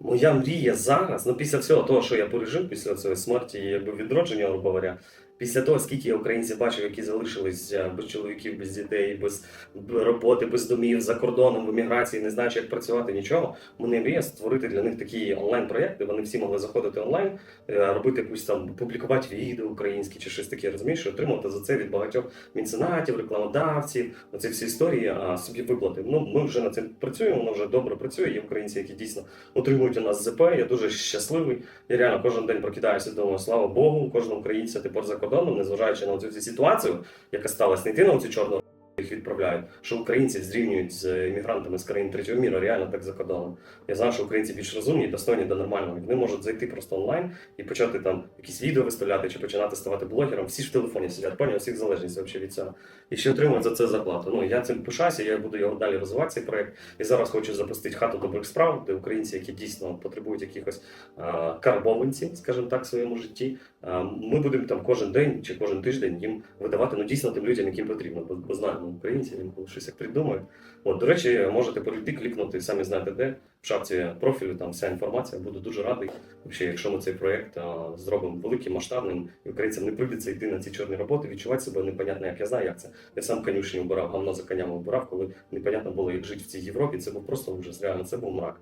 Моя мрія зараз, ну після всього того, що я пережив, після цієї смерті якби відродження, грубо говоря, після того, скільки я українців бачив, які залишились е, без чоловіків, без дітей, без роботи, без домів, за кордоном, в еміграції, не знаючи, як працювати, нічого. Мене мрія створити для них такі онлайн-проєкти. Вони всі могли заходити онлайн, е, робити якусь там, публікувати відео українські чи щось таке, розумієш, отримувати за це від багатьох меценатів, рекламодавців, оці всі історії а, собі виплати. Ну, ми вже над цим працюємо, воно вже добре працює. Є українці, які дійсно отримують у нас ЗП. Я дуже щасливий. Я реально кожен день прокидаюся, думаю, слава Богу, кожного українця тепер за кордоном, незважаючи на цю ситуацію, яка сталася, не йти на цю чорну їх відправляють, що українців зрівнюють з іммігрантами з країн третього міру, реально так за. Я знаю, що українці більш розумні достойні до нормального. Вони можуть зайти просто онлайн і почати там якісь відео виставляти чи починати ставати блогером. Всі ж в телефоні сидять, поняв, всіх залежність взагалі від цього. І ще отримують за це зарплату. Ну я цим пишаюся, я буду його далі розвивати цей проект. І зараз хочу запустити хату добрих справ, де українці, які дійсно потребують якихось а, карбованців, скажімо так, в своєму житті. А, ми будемо там кожен день чи кожен тиждень їм видавати ну дійсно тим людям, яким потрібно. Бо знаємо, українці інколи щось як придумають. От, до речі, можете перейти, клікнути, самі знаєте де. В шапці профілю там вся інформація. Буду дуже радий. Взагалі, якщо ми цей проєкт зробимо великим, масштабним, і українцям не прийдеться йти на ці чорні роботи, відчувати себе непонятно, як я знаю, як це. Я сам конюшні обирав, гавно за конями обирав, коли непонятно було, як жити в цій Європі. Це був просто ужас. Реально, це був мрак.